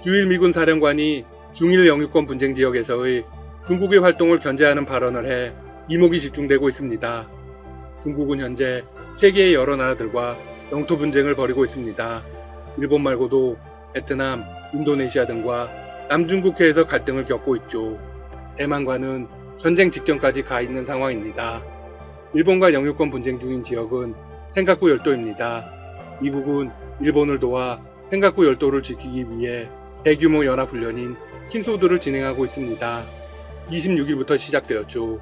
주일 미군 사령관이 중일 영유권 분쟁 지역에서의 중국의 활동을 견제하는 발언을 해 이목이 집중되고 있습니다. 중국은 현재 세계의 여러 나라들과 영토 분쟁을 벌이고 있습니다. 일본 말고도 베트남, 인도네시아 등과 남중국해에서 갈등을 겪고 있죠. 대만과는 전쟁 직전까지 가 있는 상황입니다. 일본과 영유권 분쟁 중인 지역은 센카쿠 열도입니다. 미국은 일본을 도와 센카쿠 열도를 지키기 위해 대규모 연합훈련인 킨소드를 진행하고 있습니다. 26일부터 시작되었죠.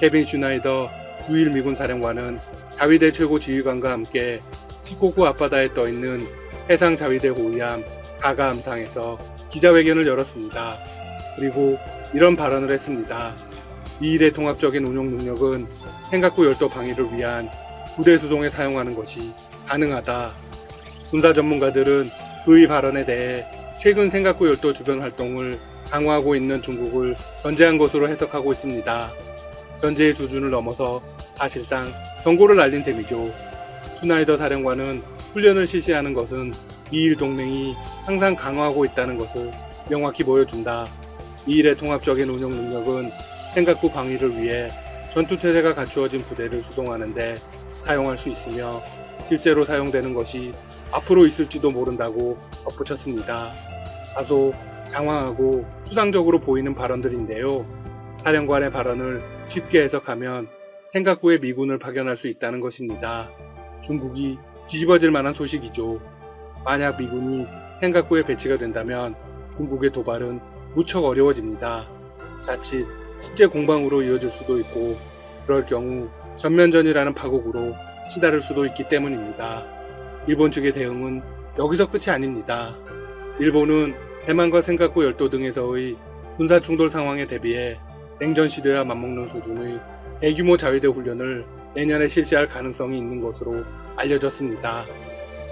케빈 슈나이더 주일 미군 사령관은 자위대 최고 지휘관과 함께 시코쿠 앞바다에 떠있는 해상 자위대 호위함 가가함상에서 기자회견을 열었습니다. 그리고 이런 발언을 했습니다. 미일의 통합적인 운용 능력은 생각구 열도 방위를 위한 부대 수송에 사용하는 것이 가능하다. 군사 전문가들은 그의 발언에 대해 최근 생각구 열도 주변 활동을 강화하고 있는 중국을 견제한 것으로 해석하고 있습니다. 견제의 수준을 넘어서 사실상 경고를 날린 셈이죠. 슈나이더 사령관은 훈련을 실시하는 것은 미일 동맹이 항상 강화하고 있다는 것을 명확히 보여준다. 미일의 통합적인 운영 능력은 생각구 방위를 위해 전투태세가 갖추어진 부대를 수송하는데 사용할 수 있으며 실제로 사용되는 것이 앞으로 있을지도 모른다고 덧붙였습니다. 다소 장황하고 추상적으로 보이는 발언들인데요. 사령관의 발언을 쉽게 해석하면 생각구에 미군을 파견할 수 있다는 것입니다. 중국이 뒤집어질 만한 소식이죠. 만약 미군이 생각구에 배치가 된다면 중국의 도발은 무척 어려워집니다. 자칫 실제 공방으로 이어질 수도 있고 그럴 경우 전면전이라는 파국으로 치달을 수도 있기 때문입니다. 일본 측의 대응은 여기서 끝이 아닙니다. 일본은 대만과 생각구 열도 등에서의 군사 충돌 상황에 대비해 냉전 시대와 맞먹는 수준의 대규모 자위대 훈련을 내년에 실시할 가능성이 있는 것으로 알려졌습니다.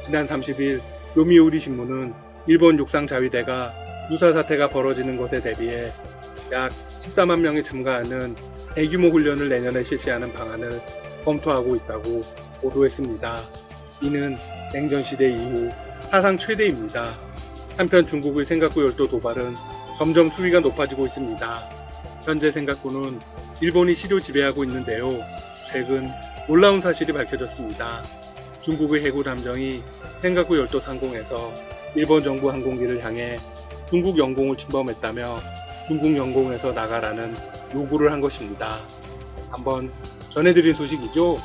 지난 30일 요미우리 신문은 일본 육상 자위대가 유사 사태가 벌어지는 것에 대비해 약 14만 명이 참가하는 대규모 훈련을 내년에 실시하는 방안을 검토하고 있다고 보도했습니다. 이는 냉전 시대 이후 사상 최대입니다. 한편 중국의 생각구 열도 도발은 점점 수위가 높아지고 있습니다. 현재 생각구는 일본이 시료 지배하고 있는데요. 최근 놀라운 사실이 밝혀졌습니다. 중국의 해군 함정이 생각구 열도 상공에서 일본 정부 항공기를 향해 중국 영공을 침범했다며 중국 영공에서 나가라는 요구를 한 것입니다. 한번 전해드린 소식이죠.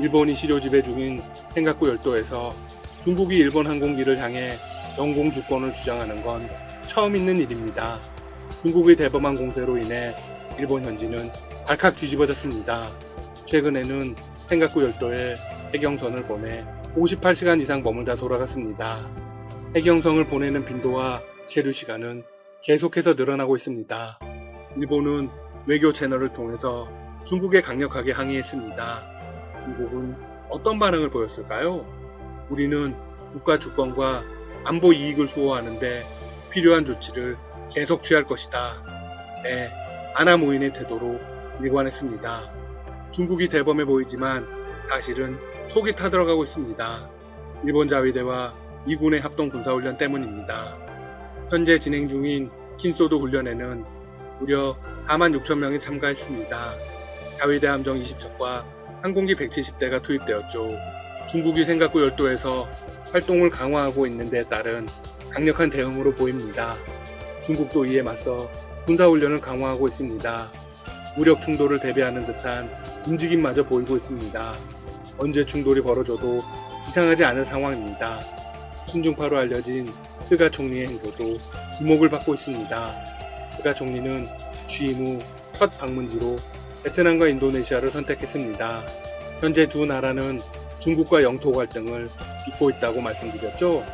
일본이 시료 지배 중인 생각구 열도에서 중국이 일본 항공기를 향해 영공 주권을 주장하는 건 처음 있는 일입니다. 중국의 대범한 공세로 인해 일본 현지는 발칵 뒤집어졌습니다. 최근에는 생각구 열도에 해경선을 보내 58시간 이상 머물다 돌아갔습니다. 해경성을 보내는 빈도와 체류 시간은 계속해서 늘어나고 있습니다. 일본은 외교 채널을 통해서 중국에 강력하게 항의했습니다. 중국은 어떤 반응을 보였을까요? 우리는 국가 주권과 안보 이익을 수호하는데 필요한 조치를 계속 취할 것이다. 네, 아나무인의 태도로 일관했습니다. 중국이 대범해 보이지만 사실은 속이 타들어가고 있습니다. 일본 자위대와 미군의 합동 군사훈련 때문입니다. 현재 진행 중인 킨소도 훈련에는 무려 4만 6천 명이 참가했습니다. 자위대 함정 20척과 항공기 170대가 투입되었죠. 중국이 생각구 열도에서 활동을 강화하고 있는 데 따른 강력한 대응으로 보입니다. 중국도 이에 맞서 군사훈련을 강화하고 있습니다. 무력 충돌을 대비하는 듯한 움직임마저 보이고 있습니다. 언제 충돌이 벌어져도 이상하지 않은 상황입니다. 친중파로 알려진 스가 총리의 행보도 주목을 받고 있습니다. 스가 총리는 취임 후 첫 방문지로 베트남과 인도네시아를 선택했습니다. 현재 두 나라는 중국과 영토 갈등을 빚고 있다고 말씀드렸죠.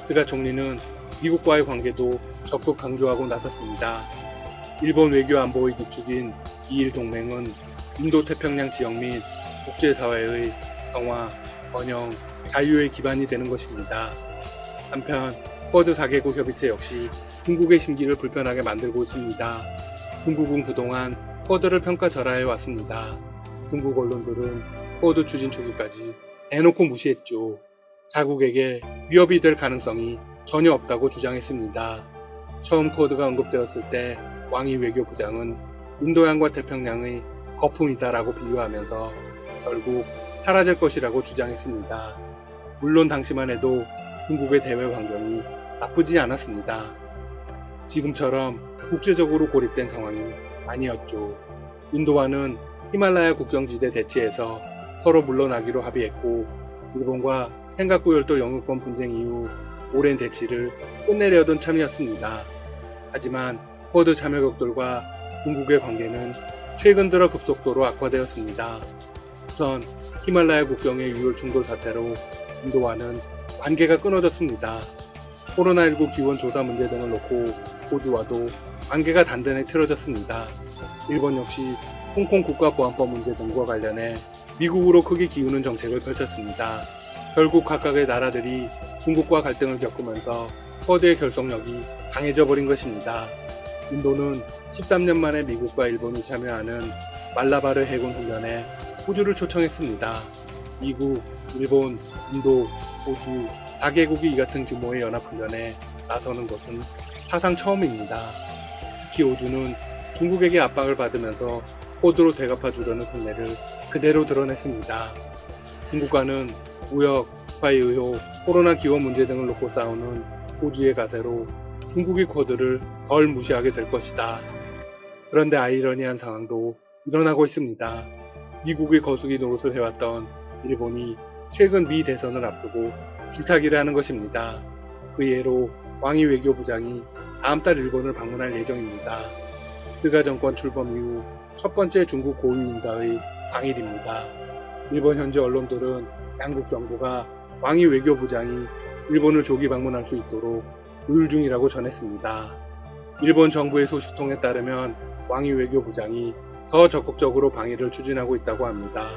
스가 총리는 미국과의 관계도 적극 강조하고 나섰습니다. 일본 외교 안보의 기축인 이일 동맹은 인도 태평양 지역 및 국제사회의 평화, 번영, 자유의 기반이 되는 것입니다. 한편 쿼드 4개국 협의체 역시 중국의 심기를 불편하게 만들고 있습니다. 중국은 그동안 쿼드를 평가절하해 왔습니다. 중국 언론들은 쿼드 추진 초기까지 대놓고 무시했죠. 자국에게 위협이 될 가능성이 전혀 없다고 주장했습니다. 처음 쿼드가 언급되었을 때 왕이 외교부장은 인도양과 태평양의 거품이다라고 비유하면서 결국 사라질 것이라고 주장했습니다. 물론 당시만 해도 중국의 대외 환경이 나쁘지 않았습니다. 지금처럼 국제적으로 고립된 상황이 아니었죠. 인도와는 히말라야 국경지대 대치에서 서로 물러나기로 합의했고 일본과 생각구 열도 영유권 분쟁 이후 오랜 대치를 끝내려던 참이었습니다. 하지만 쿼드 참여국들과 중국의 관계는 최근 들어 급속도로 악화되었습니다. 우선 히말라야 국경의 유혈 충돌 사태로 인도와는 관계가 끊어졌습니다. 코로나19 기원 조사 문제 등을 놓고 호주와도 관계가 단단히 틀어졌습니다. 일본 역시 홍콩 국가보안법 문제 등과 관련해 미국으로 크게 기우는 정책을 펼쳤습니다. 결국 각각의 나라들이 중국과 갈등을 겪으면서 쿼드의 결속력이 강해져 버린 것입니다. 인도는 13년 만에 미국과 일본이 참여하는 말라바르 해군 훈련에 호주를 초청했습니다. 미국, 일본, 인도, 호주 4개국이 이 같은 규모의 연합훈련에 나서는 것은 사상 처음입니다. 특히 호주는 중국에게 압박을 받으면서 호드로 되갚아 주려는 속내를 그대로 드러냈습니다. 중국과는 무역, 스파이 의혹, 코로나 기원 문제 등을 놓고 싸우는 호주의 가세로 중국이 쿼드를 덜 무시하게 될 것이다. 그런데 아이러니한 상황도 일어나고 있습니다. 미국의 거수기 노릇을 해왔던 일본이 최근 미 대선을 앞두고 줄타기를 하는 것입니다. 그 예로 왕이 외교부장이 다음 달 일본을 방문할 예정입니다. 스가 정권 출범 이후 첫 번째 중국 고위 인사의 당일입니다. 일본 현지 언론들은 양국 정부가 왕이 외교부장이 일본을 조기 방문할 수 있도록 조율 중이라고 전했습니다. 일본 정부의 소식통에 따르면 왕이 외교부장이 더 적극적으로 방위를 추진하고 있다고 합니다.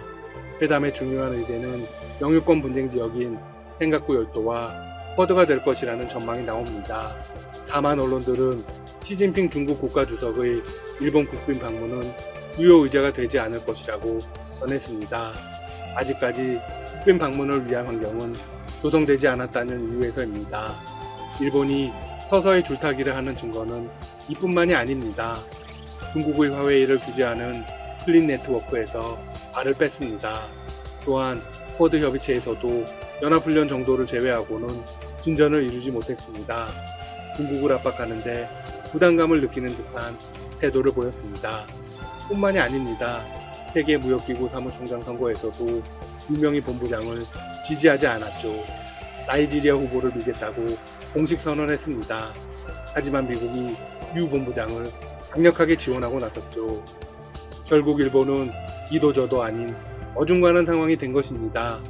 회담의 중요한 의제는 영유권 분쟁 지역인 생각구 열도와 쿼드가 될 것이라는 전망이 나옵니다. 다만 언론들은 시진핑 중국 국가주석의 일본 국빈 방문은 주요 의제가 되지 않을 것이라고 전했습니다. 아직까지 국빈 방문을 위한 환경은 조성되지 않았다는 이유에서입니다. 일본이 서서히 줄타기를 하는 증거는 이뿐만이 아닙니다. 중국의 화웨이를 규제하는 클린 네트워크에서 발을 뺐습니다. 또한 쿼드 협의체에서도 연합훈련 정도를 제외하고는 진전을 이루지 못했습니다. 중국을 압박하는데 부담감을 느끼는 듯한 태도를 보였습니다. 뿐만이 아닙니다. 세계 무역기구 사무총장 선거에서도 유명희 본부장을 지지하지 않았죠. 나이지리아 후보를 밀겠다고 공식 선언했습니다. 하지만 미국이 유 본부장을 강력하게 지원하고 나섰죠. 결국 일본은 이도저도 아닌 어중간한 상황이 된 것입니다.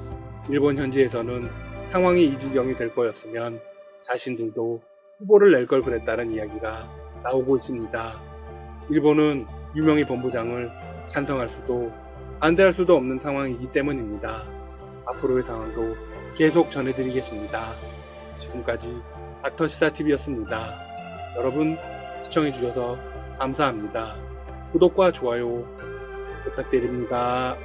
일본 현지에서는 상황이 이 지경이 될 거였으면 자신들도 후보를 낼 걸 그랬다는 이야기가 나오고 있습니다. 일본은 유명희 본부장을 찬성할 수도 반대할 수도 없는 상황이기 때문입니다. 앞으로의 상황도 계속 전해드리겠습니다. 지금까지 닥터시사TV였습니다. 여러분 시청해주셔서 감사합니다. 구독과 좋아요 부탁드립니다.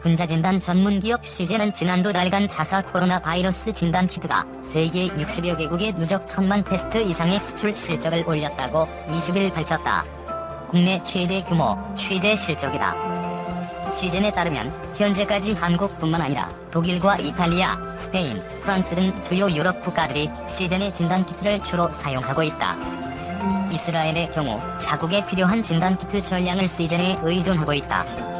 분자진단 전문기업 시제는 지난두 달간 자사 코로나 바이러스 진단 키트가 세계 60여 개국에 누적 천만 테스트 이상의 수출 실적을 올렸다고 20일 밝혔다. 국내 최대 규모, 최대 실적이다. 시즌에 따르면 현재까지 한국뿐만 아니라 독일과 이탈리아, 스페인, 프랑스 등 주요 유럽 국가들이 시즌의 진단 키트를 주로 사용하고 있다. 이스라엘의 경우 자국에 필요한 진단 키트 전량을 시즌에 의존하고 있다.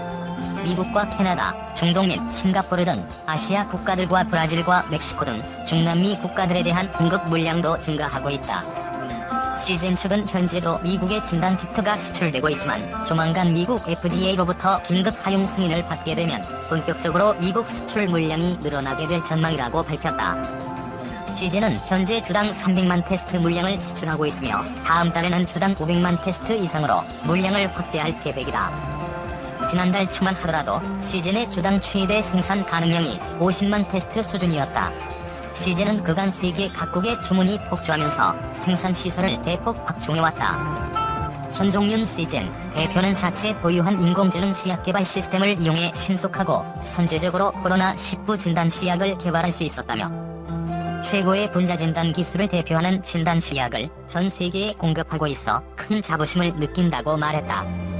미국과 캐나다, 중동 및 싱가포르 등 아시아 국가들과 브라질과 멕시코 등 중남미 국가들에 대한 공급 물량도 증가하고 있다. 시즌 측은 현재도 미국의 진단 키트가 수출되고 있지만 조만간 미국 FDA로부터 긴급 사용 승인을 받게 되면 본격적으로 미국 수출 물량이 늘어나게 될 전망이라고 밝혔다. 시즌은 현재 주당 300만 테스트 물량을 수출하고 있으며 다음 달에는 주당 500만 테스트 이상으로 물량을 확대할 계획이다. 지난달 초만 하더라도 시즌의 주당 최대 생산 가능량이 50만 테스트 수준이었다. 시즌은 그간 세계 각국의 주문이 폭주하면서 생산 시설을 대폭 확충해왔다. 전종윤 시즌 대표는 자체 보유한 인공지능 시약 개발 시스템을 이용해 신속하고 선제적으로 코로나19 진단 시약을 개발할 수 있었다며 최고의 분자 진단 기술을 대표하는 진단 시약을 전 세계에 공급하고 있어 큰 자부심을 느낀다고 말했다.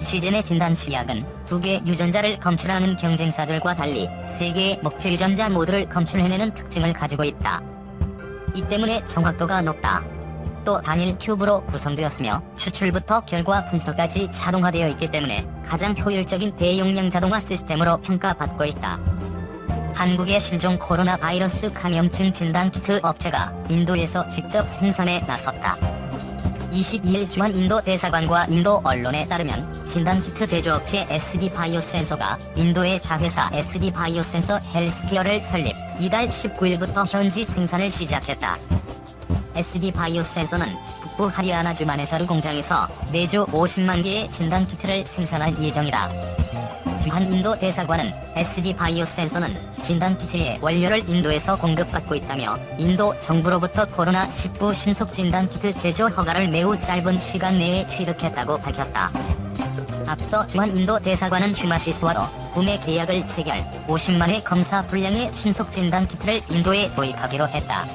시즌의 진단 시약은 두개 유전자를 검출하는 경쟁사들과 달리 세 개의 목표 유전자 모두를 검출해내는 특징을 가지고 있다. 이 때문에 정확도가 높다. 또 단일 큐브로 구성되었으며 추출부터 결과 분석까지 자동화되어 있기 때문에 가장 효율적인 대용량 자동화 시스템으로 평가받고 있다. 한국의 신종 코로나 바이러스 감염증 진단 키트 업체가 인도에서 직접 생산에 나섰다. 22일 주한 인도 대사관과 인도 언론에 따르면 진단 키트 제조업체 SD 바이오센서가 인도의 자회사 SD 바이오센서 헬스케어를 설립, 이달 19일부터 현지 생산을 시작했다. SD 바이오센서는 북부 하리아나 주만에사르 공장에서 매주 50만 개의 진단 키트를 생산할 예정이다. 주한 인도 대사관은 SD 바이오 센서는 진단 키트의 원료를 인도에서 공급받고 있다며 인도 정부로부터 코로나19 신속 진단 키트 제조 허가를 매우 짧은 시간 내에 취득했다고 밝혔다. 앞서 주한 인도 대사관은 휴마시스와도 구매 계약을 체결 50만의 검사 분량의 신속 진단 키트를 인도에 도입하기로 했다.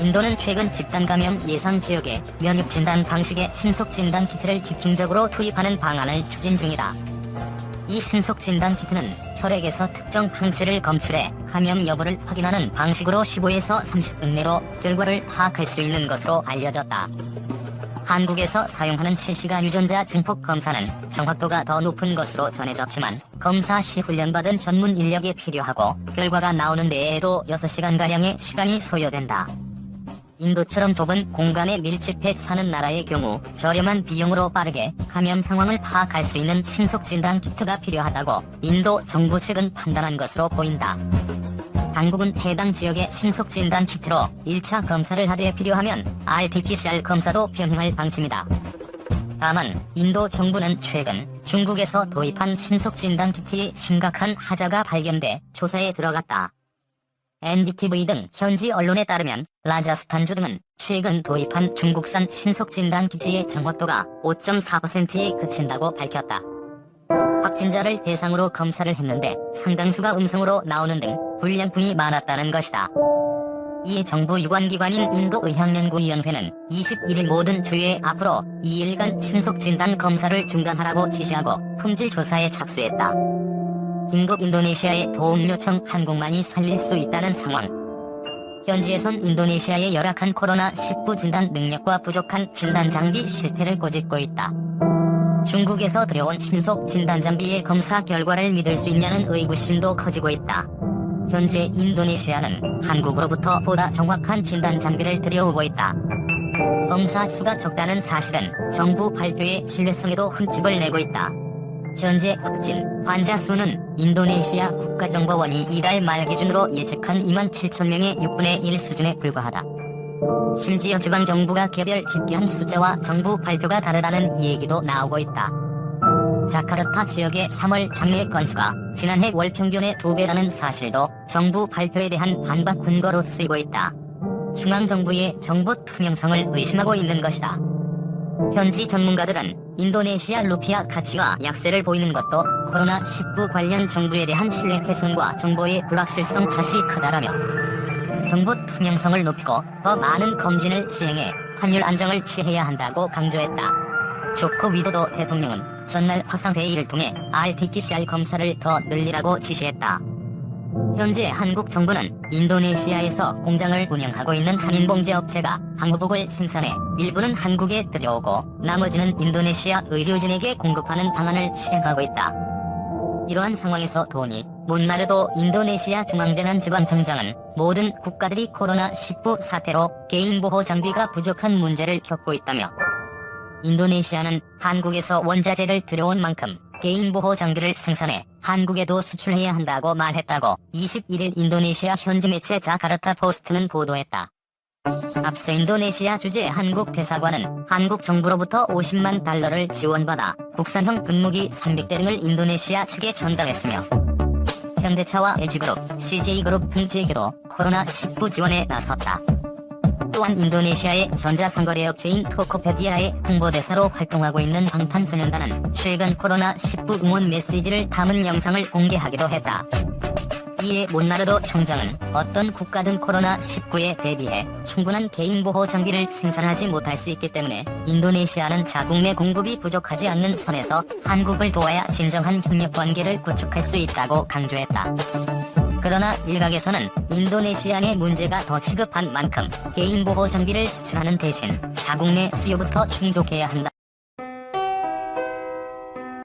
인도는 최근 집단 감염 예상 지역에 면역 진단 방식의 신속 진단 키트를 집중적으로 투입하는 방안을 추진 중이다. 이 신속 진단 키트는 혈액에서 특정 항체를 검출해 감염 여부를 확인하는 방식으로 15에서 30분 내로 결과를 파악할 수 있는 것으로 알려졌다. 한국에서 사용하는 실시간 유전자 증폭 검사는 정확도가 더 높은 것으로 전해졌지만 검사 시 훈련받은 전문 인력이 필요하고 결과가 나오는 데에도 6시간가량의 시간이 소요된다. 인도처럼 좁은 공간에 밀집해 사는 나라의 경우 저렴한 비용으로 빠르게 감염 상황을 파악할 수 있는 신속 진단 키트가 필요하다고 인도 정부 측은 판단한 것으로 보인다. 당국은 해당 지역의 신속 진단 키트로 1차 검사를 하되 필요하면 RT-PCR 검사도 병행할 방침이다. 다만 인도 정부는 최근 중국에서 도입한 신속 진단 키트의 심각한 하자가 발견돼 조사에 들어갔다. NDTV 등 현지 언론에 따르면 라자스탄주 등은 최근 도입한 중국산 신속 진단 키트의 정확도가 5.4%에 그친다고 밝혔다. 확진자를 대상으로 검사를 했는데 상당수가 음성으로 나오는 등 불량품이 많았다는 것이다. 이에 정부 유관기관인 인도의학연구위원회는 21일 모든 주에 앞으로 2일간 신속 진단 검사를 중단하라고 지시하고 품질 조사에 착수했다. 긴급 인도네시아의 도움 요청 한국만이 살릴 수 있다는 상황. 현지에선 인도네시아의 열악한 코로나19 진단 능력과 부족한 진단 장비 실태를 꼬집고 있다. 중국에서 들여온 신속 진단 장비의 검사 결과를 믿을 수 있냐는 의구심도 커지고 있다. 현재 인도네시아는 한국으로부터 보다 정확한 진단 장비를 들여오고 있다. 검사 수가 적다는 사실은 정부 발표의 신뢰성에도 흠집을 내고 있다. 현재 확진 환자 수는 인도네시아 국가정보원이 이달 말 기준으로 예측한 2만 7천 명의 6분의 1 수준에 불과하다. 심지어 지방정부가 개별 집계한 숫자와 정부 발표가 다르다는 얘기도 나오고 있다. 자카르타 지역의 3월 장례 건수가 지난해 월 평균의 2배라는 사실도 정부 발표에 대한 반박 근거로 쓰이고 있다. 중앙정부의 정보 투명성을 의심하고 있는 것이다. 현지 전문가들은 인도네시아 루피아 가치가 약세를 보이는 것도 코로나19 관련 정부에 대한 신뢰 훼손과 정보의 불확실성 탓이 크다라며 정보 투명성을 높이고 더 많은 검진을 시행해 환율 안정을 취해야 한다고 강조했다. 조코 위도도 대통령은 전날 화상회의를 통해 RT-PCR 검사를 더 늘리라고 지시했다. 현재 한국 정부는 인도네시아에서 공장을 운영하고 있는 한인 봉제 업체가 방호복을 생산해 일부는 한국에 들여오고 나머지는 인도네시아 의료진에게 공급하는 방안을 실행하고 있다. 이러한 상황에서 돈이 못나르도 인도네시아 중앙재난지원청장은 모든 국가들이 코로나19 사태로 개인보호 장비가 부족한 문제를 겪고 있다며 인도네시아는 한국에서 원자재를 들여온 만큼 개인보호 장비를 생산해 한국에도 수출해야 한다고 말했다고 21일 인도네시아 현지 매체 자카르타 포스트는 보도했다. 앞서 인도네시아 주재 한국 대사관은 한국 정부로부터 50만 달러를 지원받아 국산형 분무기 300대 등을 인도네시아 측에 전달했으며 현대차와 LG그룹, CJ그룹 등 지역에도 코로나19 지원에 나섰다. 또한 인도네시아의 전자상거래 업체인 토코페디아의 홍보대사로 활동하고 있는 방탄소년단은 최근 코로나19 응원 메시지를 담은 영상을 공개하기도 했다. 이에 몬나르도 총장은 어떤 국가든 코로나19에 대비해 충분한 개인 보호 장비를 생산하지 못할 수 있기 때문에 인도네시아는 자국 내 공급이 부족하지 않는 선에서 한국을 도와야 진정한 협력 관계를 구축할 수 있다고 강조했다. 그러나 일각에서는 인도네시아 내 문제가 더 시급한 만큼 개인 보호 장비를 수출하는 대신 자국 내 수요부터 충족해야 한다.